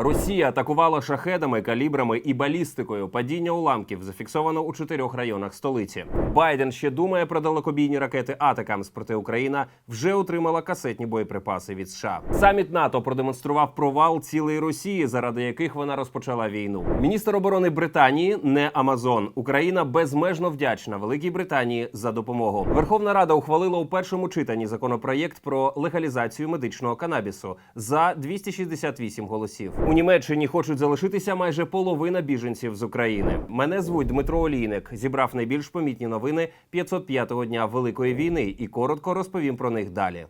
Росія атакувала шахедами, калібрами і балістикою. Падіння уламків зафіксовано у чотирьох районах столиці. Байден ще думає про далекобійні ракети Атакамс, проте Україна вже отримала касетні боєприпаси від США. Саміт НАТО продемонстрував провал цілої Росії, заради яких вона розпочала війну. Міністр оборони Британії не Амазон. Україна безмежно вдячна Великій Британії за допомогу. Верховна Рада ухвалила у першому читанні законопроєкт про легалізацію медичного канабісу за 268 голосів. У Німеччині хочуть залишитися майже половина біженців з України. Мене звуть Дмитро Олійник. Зібрав найбільш помітні новини 505-го дня Великої війни і коротко розповім про них далі.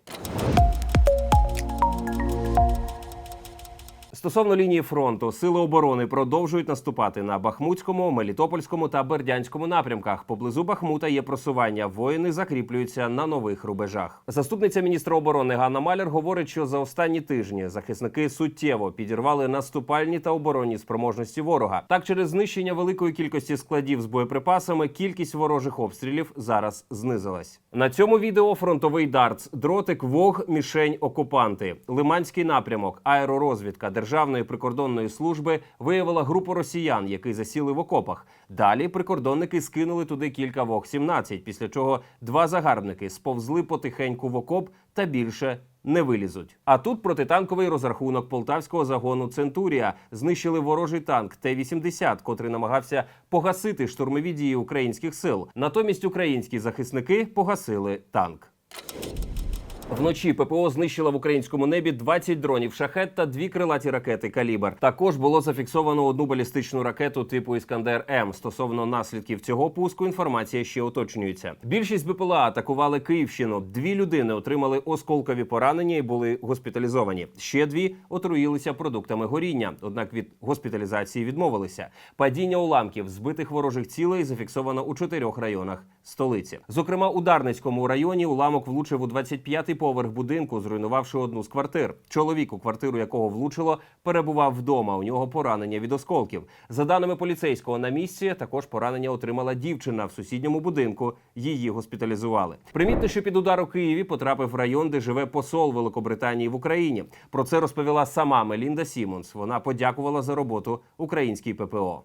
Стосовно лінії фронту, сили оборони продовжують наступати на Бахмутському, Мелітопольському та Бердянському напрямках. Поблизу Бахмута є просування. Воїни закріплюються на нових рубежах. Заступниця міністра оборони Ганна Маляр говорить, що за останні тижні захисники суттєво підірвали наступальні та оборонні спроможності ворога. Так, через знищення великої кількості складів з боєприпасами, кількість ворожих обстрілів зараз знизилась. На цьому відео фронтовий дартс, дротик, вог, мішень, окупанти, Лиманський напрямок, аеророзвідка Державної прикордонної служби виявила групу росіян, які засіли в окопах. Далі прикордонники скинули туди кілька вог 17 після чого два загарбники сповзли потихеньку в окоп та більше. Не вилізуть. А тут протитанковий розрахунок полтавського загону Центурія знищили ворожий танк Т-80, котрий намагався погасити штурмові дії українських сил. Натомість українські захисники погасили танк. Вночі ППО знищила в українському небі 20 дронів шахет та дві крилаті ракети Калібр. Також було зафіксовано одну балістичну ракету типу Іскандер М. Стосовно наслідків цього пуску інформація ще уточнюється. Більшість БПЛА атакували Київщину. Дві людини отримали осколкові поранення і були госпіталізовані. Ще дві отруїлися продуктами горіння. Однак від госпіталізації відмовилися. Падіння уламків збитих ворожих цілей зафіксовано у чотирьох районах столиці. Зокрема, у Дарницькому районі уламок влучив у 25-й поверх будинку, зруйнувавши одну з квартир. Чоловік, у квартиру якого влучило, перебував вдома. У нього поранення від осколків. За даними поліцейського на місці, також поранення отримала дівчина в сусідньому будинку. Її госпіталізували. Примітно, що під удар у Києві потрапив район, де живе посол Великобританії в Україні. Про це розповіла сама Мелінда Сімонс. Вона подякувала за роботу українській ППО.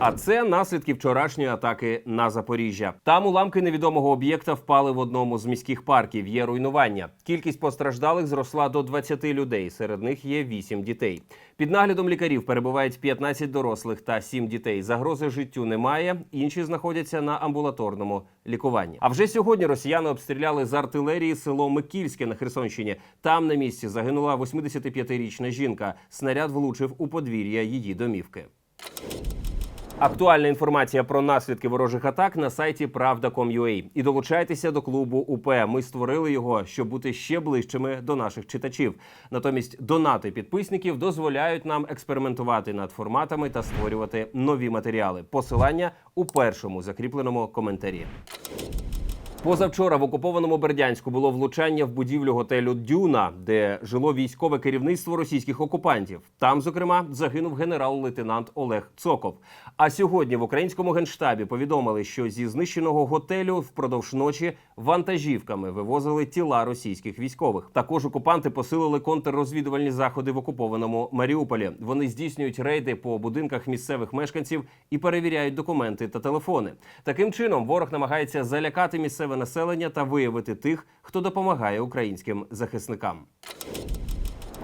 А це наслідки вчорашньої атаки на Запоріжжя. Там уламки невідомого об'єкта впали в одному з міських парків. Є руйнування. Кількість постраждалих зросла до 20 людей. Серед них є 8 дітей. Під наглядом лікарів перебувають 15 дорослих та 7 дітей. Загрози життю немає. Інші знаходяться на амбулаторному лікуванні. А вже сьогодні росіяни обстріляли з артилерії село Микільське на Херсонщині. Там на місці загинула 85-річна жінка. Снаряд влучив у подвір'я її домівки. Актуальна інформація про наслідки ворожих атак на сайті Правда.com.ua. І долучайтеся до клубу УП. Ми створили його, щоб бути ще ближчими до наших читачів. Натомість донати підписників дозволяють нам експериментувати над форматами та створювати нові матеріали. Посилання у першому закріпленому коментарі. Позавчора в окупованому Бердянську було влучання в будівлю готелю Дюна, де жило військове керівництво російських окупантів. Там, зокрема, загинув генерал-лейтенант Олег Цоков. А сьогодні в українському генштабі повідомили, що зі знищеного готелю впродовж ночі вантажівками вивозили тіла російських військових. Також окупанти посилили контррозвідувальні заходи в окупованому Маріуполі. Вони здійснюють рейди по будинках місцевих мешканців і перевіряють документи та телефони. Таким чином ворог намагається залякати місцеве населення та виявити тих, хто допомагає українським захисникам.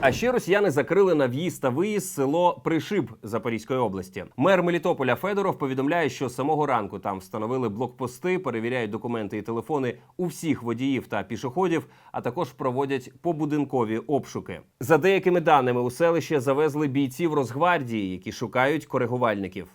А ще росіяни закрили на в'їзд та виїзд село Пришиб Запорізької області. Мер Мелітополя Федоров повідомляє, що з самого ранку там встановили блокпости, перевіряють документи і телефони у всіх водіїв та пішоходів, а також проводять побудинкові обшуки. За деякими даними у селище завезли бійців Росгвардії, які шукають коригувальників.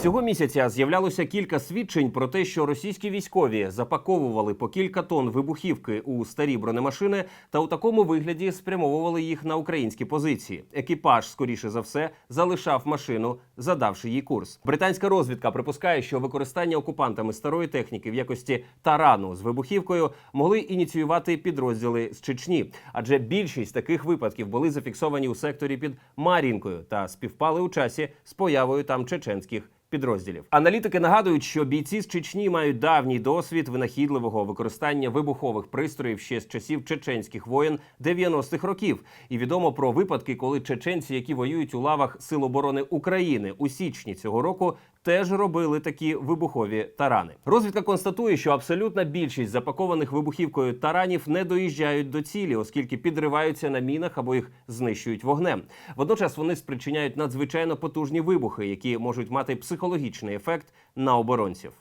Цього місяця з'являлося кілька свідчень про те, що російські військові запаковували по кілька тонн вибухівки у старі бронемашини та у такому вигляді спрямовували їх на українські позиції. Екіпаж, скоріше за все, залишав машину, задавши їй курс. Британська розвідка припускає, що використання окупантами старої техніки в якості тарану з вибухівкою могли ініціювати підрозділи з Чечні, адже більшість таких випадків були зафіксовані у секторі під Мар'їнкою та співпали у часі з появою там чеченських підрозділів. Аналітики нагадують, що бійці з Чечні мають давній досвід винахідливого використання вибухових пристроїв ще з часів чеченських воєн 90-х років. І відомо про випадки, коли чеченці, які воюють у лавах Сил оборони України у січні цього року, теж робили такі вибухові тарани. Розвідка констатує, що абсолютна більшість запакованих вибухівкою таранів не доїжджають до цілі, оскільки підриваються на мінах або їх знищують вогнем. Водночас вони спричиняють надзвичайно потужні вибухи, які можуть мати психологічний ефект на оборонців.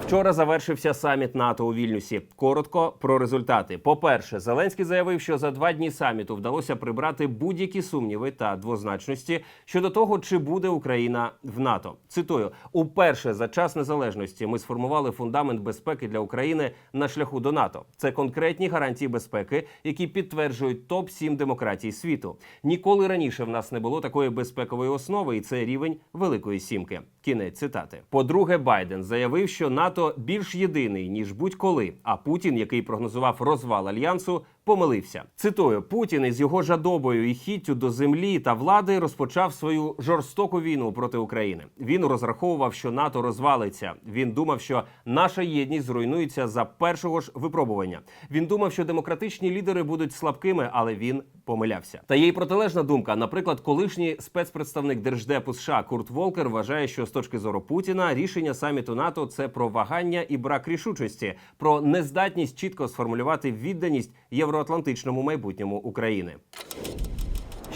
Вчора завершився саміт НАТО у Вільнюсі. Коротко про результати. По-перше, Зеленський заявив, що за два дні саміту вдалося прибрати будь-які сумніви та двозначності щодо того, чи буде Україна в НАТО. Цитую: уперше за час незалежності ми сформували фундамент безпеки для України на шляху до НАТО. Це конкретні гарантії безпеки, які підтверджують топ 7 демократій світу. Ніколи раніше в нас не було такої безпекової основи, і це рівень Великої Сімки. Кінець цитати. По-друге, Байден заявив, що НАТО більш єдиний ніж будь-коли. А Путін, який прогнозував розвал альянсу, помилився. Цитую: Путін із його жадобою і хіттю до землі та влади розпочав свою жорстоку війну проти України. Він розраховував, що НАТО розвалиться. Він думав, що наша єдність зруйнується за першого ж випробування. Він думав, що демократичні лідери будуть слабкими, але він помилявся. Та є й протилежна думка. Наприклад, колишній спецпредставник держдепу США Курт Волкер вважає, що з точки зору Путіна рішення саміту НАТО це про вагання і брак рішучості, про нездатність чітко сформулювати відданість євроатлантичному майбутньому України.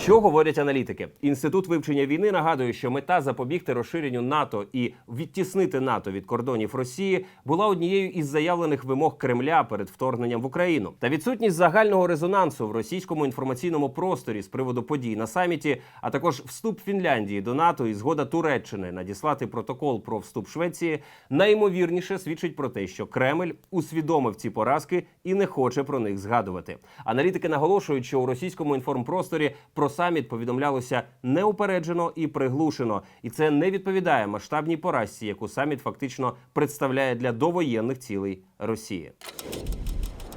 Що говорять аналітики? Інститут вивчення війни нагадує, що мета запобігти розширенню НАТО і відтіснити НАТО від кордонів Росії була однією із заявлених вимог Кремля перед вторгненням в Україну. Та відсутність загального резонансу в російському інформаційному просторі з приводу подій на саміті, а також вступ Фінляндії до НАТО і згода Туреччини надіслати протокол про вступ Швеції, найімовірніше свідчить про те, що Кремль усвідомив ці поразки і не хоче про них згадувати. Аналітики наголошують, що у російському інформпросторі про саміт повідомлялося неупереджено і приглушено, і це не відповідає масштабній поразці, яку саміт фактично представляє для довоєнних цілей Росії.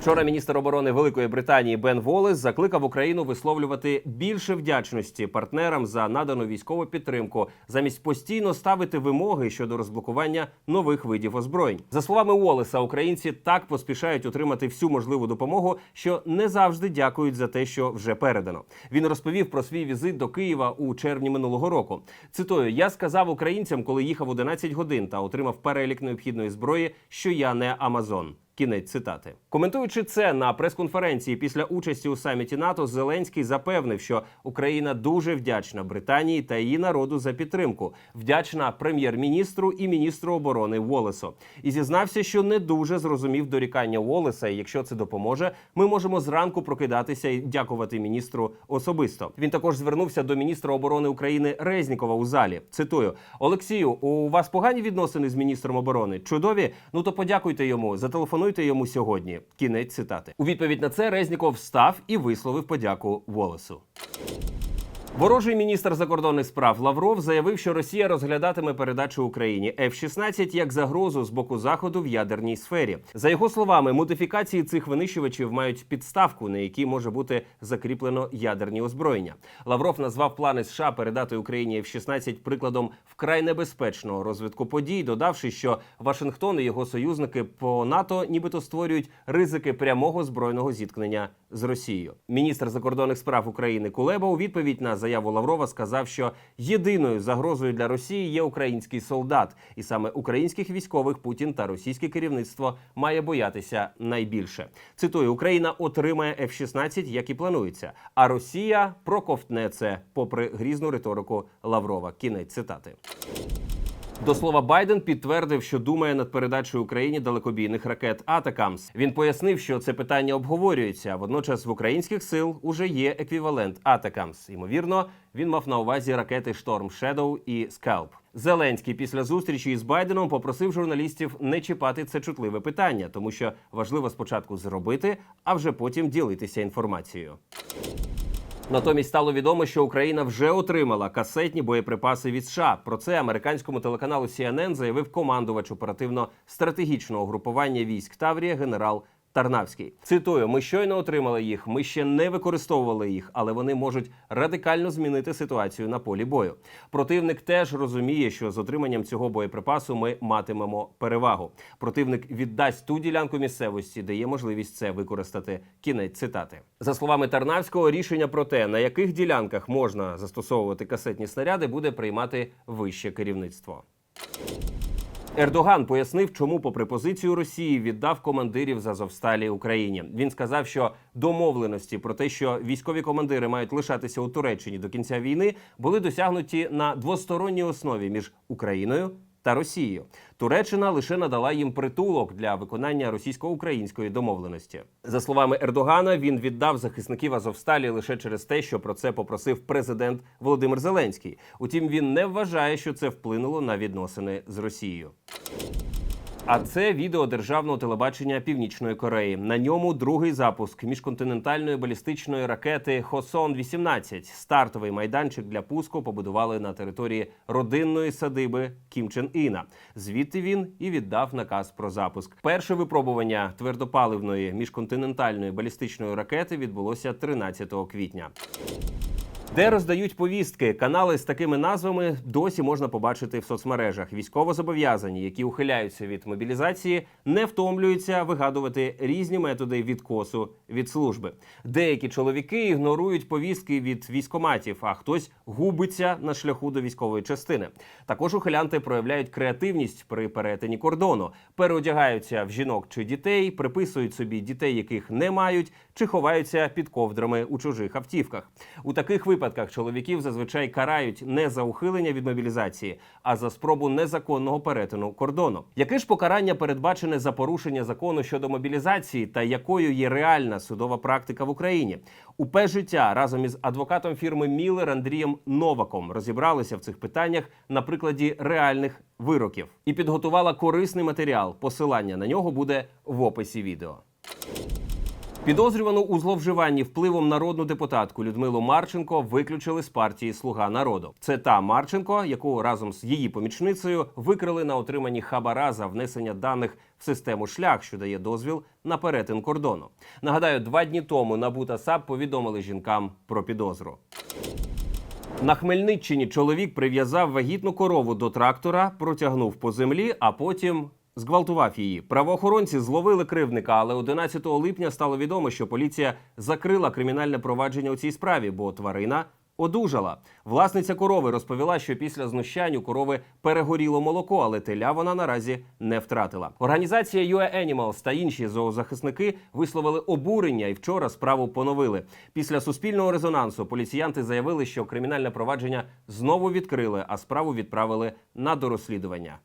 Вчора міністр оборони Великої Британії Бен Волес закликав Україну висловлювати більше вдячності партнерам за надану військову підтримку, замість постійно ставити вимоги щодо розблокування нових видів озброєнь. За словами Уоллеса, українці так поспішають отримати всю можливу допомогу, що не завжди дякують за те, що вже передано. Він розповів про свій візит до Києва у червні минулого року. Цитую: я сказав українцям, коли їхав 11 годин та отримав перелік необхідної зброї, що я не Амазон. Кінець цитати, коментуючи це на прес-конференції після участі у саміті НАТО, Зеленський запевнив, що Україна дуже вдячна Британії та її народу за підтримку, вдячна прем'єр-міністру і міністру оборони Волесу. І зізнався, що не дуже зрозумів дорікання Волеса. І якщо це допоможе, ми можемо зранку прокидатися і дякувати міністру особисто. Він також звернувся до міністра оборони України Резнікова у залі. Цитую: Олексію, у вас погані відносини з міністром оборони? Чудові? Ну то подякуйте йому. Зателефонуйте йому сьогодні. Кінець цитати. У відповідь на це Резніков встав і висловив подяку Волесу. Ворожий міністр закордонних справ Лавров заявив, що Росія розглядатиме передачу Україні F-16 як загрозу з боку заходу в ядерній сфері. За його словами, модифікації цих винищувачів мають підставку, на якій може бути закріплено ядерні озброєння. Лавров назвав плани США передати Україні F-16 прикладом вкрай небезпечного розвитку подій, додавши, що Вашингтон і його союзники по НАТО нібито створюють ризики прямого збройного зіткнення з Росією. Міністр закордонних справ України Кулеба у відповідь на заяву Лаврова сказав, що єдиною загрозою для Росії є український солдат, і саме українських військових Путін та російське керівництво має боятися найбільше. Цитую: Україна отримає F-16, як і планується, а Росія проковтне це, попри грізну риторику Лаврова. Кінець цитати. До слова, Байден підтвердив, що думає над передачею Україні далекобійних ракет Атакамс. Він пояснив, що це питання обговорюється. Водночас в українських сил уже є еквівалент Атакамс. Ймовірно, він мав на увазі ракети Шторм Шедоу і Скалп. Зеленський після зустрічі із Байденом попросив журналістів не чіпати це чутливе питання, тому що важливо спочатку зробити, а вже потім ділитися інформацією. Натомість стало відомо, що Україна вже отримала касетні боєприпаси від США. Про це американському телеканалу CNN заявив командувач оперативно-стратегічного групування військ Таврія генерал Тарнавський цитую: ми щойно отримали їх. Ми ще не використовували їх, але вони можуть радикально змінити ситуацію на полі бою. Противник теж розуміє, що з отриманням цього боєприпасу ми матимемо перевагу. Противник віддасть ту ділянку місцевості, де є можливість це використати. Кінець цитати за словами Тарнавського. Рішення про те, на яких ділянках можна застосовувати касетні снаряди, буде приймати вище керівництво. Ердоган пояснив, чому, попри позицію Росії, віддав командирів з Азовсталі Україні. Він сказав, що домовленості про те, що військові командири мають лишатися у Туреччині до кінця війни, були досягнуті на двосторонній основі між Україною та Росією. Туреччина лише надала їм притулок для виконання російсько-української домовленості. За словами Ердогана, він віддав захисників Азовсталі лише через те, що про це попросив президент Володимир Зеленський. Утім, він не вважає, що це вплинуло на відносини з Росією. А це відео державного телебачення Північної Кореї. На ньому другий запуск міжконтинентальної балістичної ракети Хосон 18 Стартовий майданчик для пуску побудували на території родинної садиби Кім Чен Іна. Звідти він і віддав наказ про запуск. Перше випробування твердопаливної міжконтинентальної балістичної ракети відбулося 13 квітня. Де роздають повістки, канали з такими назвами досі можна побачити в соцмережах. Військовозобов'язані, які ухиляються від мобілізації, не втомлюються вигадувати різні методи відкосу від служби. Деякі чоловіки ігнорують повістки від військоматів, а хтось губиться на шляху до військової частини. Також ухилянти проявляють креативність при перетині кордону, переодягаються в жінок чи дітей, приписують собі дітей, яких не мають, чи ховаються під ковдрами у чужих автівках. У таких випадках чоловіків зазвичай карають не за ухилення від мобілізації, а за спробу незаконного перетину кордону. Яке ж покарання передбачене за порушення закону щодо мобілізації та якою є реальна судова практика в Україні? УП життя разом із адвокатом фірми Мілер Андрієм Новаком розібралися в цих питаннях на прикладі реальних вироків і підготувала корисний матеріал. Посилання на нього буде в описі відео. Підозрювану у зловживанні впливом народну депутатку Людмилу Марченко виключили з партії Слуга народу. Це та Марченко, яку разом з її помічницею викрили на отриманні хабара за внесення даних в систему шлях, що дає дозвіл на перетин кордону. Нагадаю, два дні тому НАБУ та САП повідомили жінкам про підозру. На Хмельниччині чоловік прив'язав вагітну корову до трактора, протягнув по землі, а потім зґвалтував її. Правоохоронці зловили кривника, але 11 липня стало відомо, що поліція закрила кримінальне провадження у цій справі, бо тварина. Одужала власниця корови розповіла, що після знущань у корови перегоріло молоко, але теля вона наразі не втратила. Організація UA Animals та інші зоозахисники висловили обурення і вчора справу поновили. Після суспільного резонансу поліціянти заявили, що кримінальне провадження знову відкрили, а справу відправили на дорозслідування.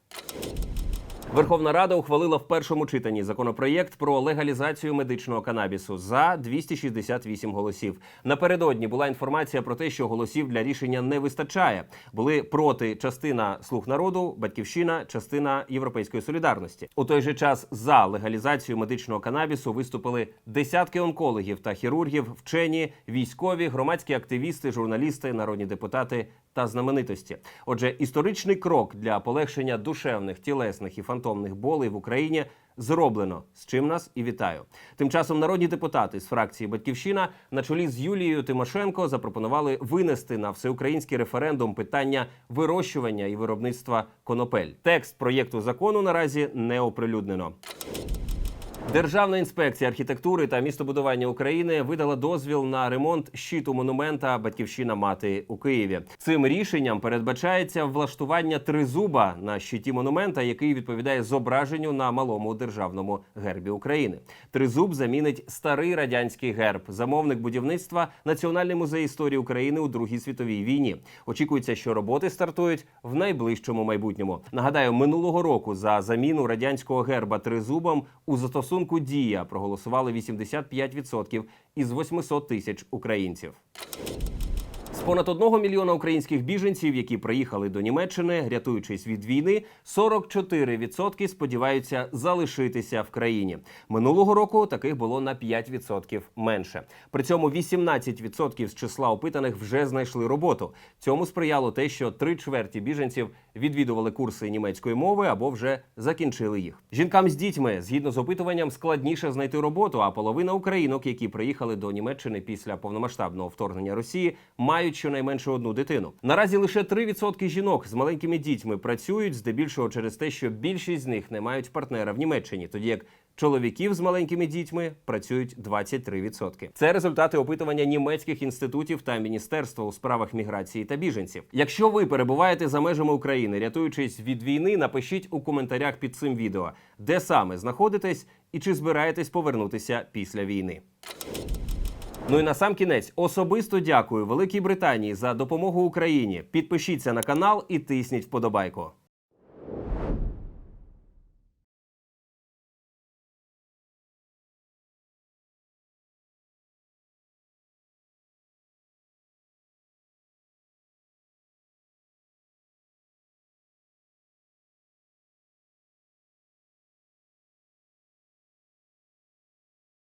Верховна Рада ухвалила в першому читанні законопроєкт про легалізацію медичного канабісу за 268 голосів. Напередодні була інформація про те, що голосів для рішення не вистачає. Були проти частина слуг народу, батьківщина, частина європейської солідарності. У той же час за легалізацію медичного канабісу виступили десятки онкологів та хірургів, вчені, військові, громадські активісти, журналісти, народні депутати та знаменитості. Отже, історичний крок для полегшення душевних, тілесних і фантомних болей в Україні зроблено. З чим нас і вітаю. Тим часом народні депутати з фракції Батьківщина на чолі з Юлією Тимошенко запропонували винести на всеукраїнський референдум питання вирощування і виробництва конопель. Текст проєкту закону наразі не оприлюднено. Державна інспекція архітектури та містобудування України видала дозвіл на ремонт щиту монумента Батьківщина мати у Києві. Цим рішенням передбачається влаштування тризуба на щиті монумента, який відповідає зображенню на малому державному гербі України. Тризуб замінить старий радянський герб. Замовник будівництва Національний музей історії України у Другій світовій війні. Очікується, що роботи стартують в найближчому майбутньому. Нагадаю, минулого року за заміну радянського герба тризубом у застосунку дія проголосували 85% із 800 тисяч українців. Понад одного мільйона українських біженців, які приїхали до Німеччини, рятуючись від війни, 44% сподіваються залишитися в країні. Минулого року таких було на 5% менше. При цьому 18% з числа опитаних вже знайшли роботу. Цьому сприяло те, що три чверті біженців відвідували курси німецької мови або вже закінчили їх. Жінкам з дітьми, згідно з опитуванням, складніше знайти роботу. А половина українок, які приїхали до Німеччини після повномасштабного вторгнення Росії, мають щонайменше одну дитину. Наразі лише 3% жінок з маленькими дітьми працюють здебільшого через те, що більшість з них не мають партнера в Німеччині, тоді як чоловіків з маленькими дітьми працюють 23%. Це результати опитування німецьких інститутів та міністерства у справах міграції та біженців. Якщо ви перебуваєте за межами України, рятуючись від війни, напишіть у коментарях під цим відео, де саме знаходитесь і чи збираєтесь повернутися після війни. Ну і на сам кінець особисто дякую Великій Британії за допомогу Україні. Підпишіться на канал і тисніть вподобайку.